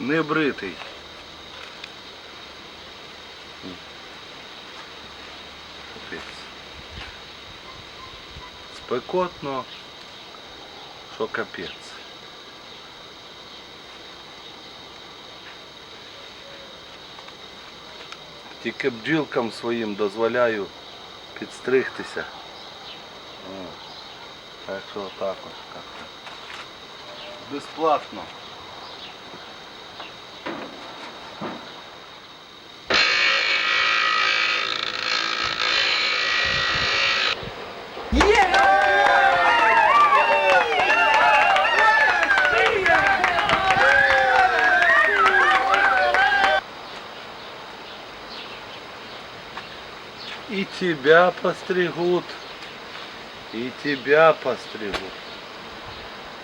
Не бритий. Капець. Спекотно, що капець. Тільки бджілкам своїм дозволяю підстригтися. Так що отак ось. Безплатно. И тебя постригут, и тебя постригут,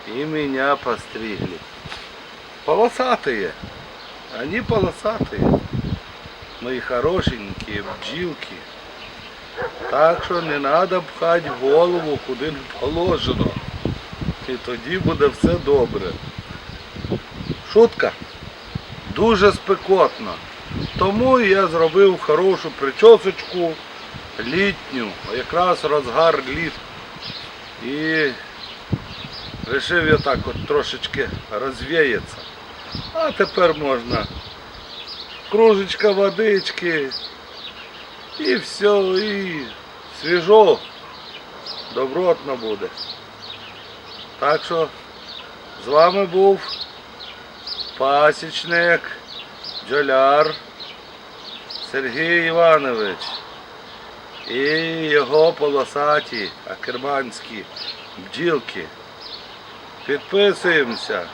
и меня постригли. Полосатые, они полосатые, мои хорошенькие бджілки. Так що не треба пхати голову куди не положено. І тоді буде все добре. Шутка. Дуже спекотно. Тому я зробив хорошу причосочку літню, якраз розгар літ. І вирішив я так от трошечки розвіятися. А тепер можна кружечка водички і все, і свіжо, добротно буде. Так що з вами був пасічник, бджоляр Сергій Іванович і його полосаті акерманські бджілки. Підписуємося.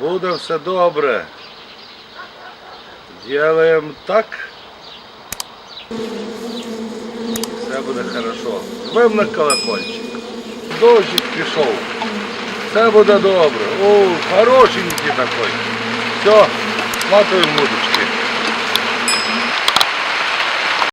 Буде все добре. Ділаємо так. Все буде хорошо. Жмем на колокольчик. Дощик пішов. Все буде добре. О, хорошенький такой. Все, сматуємо удочки.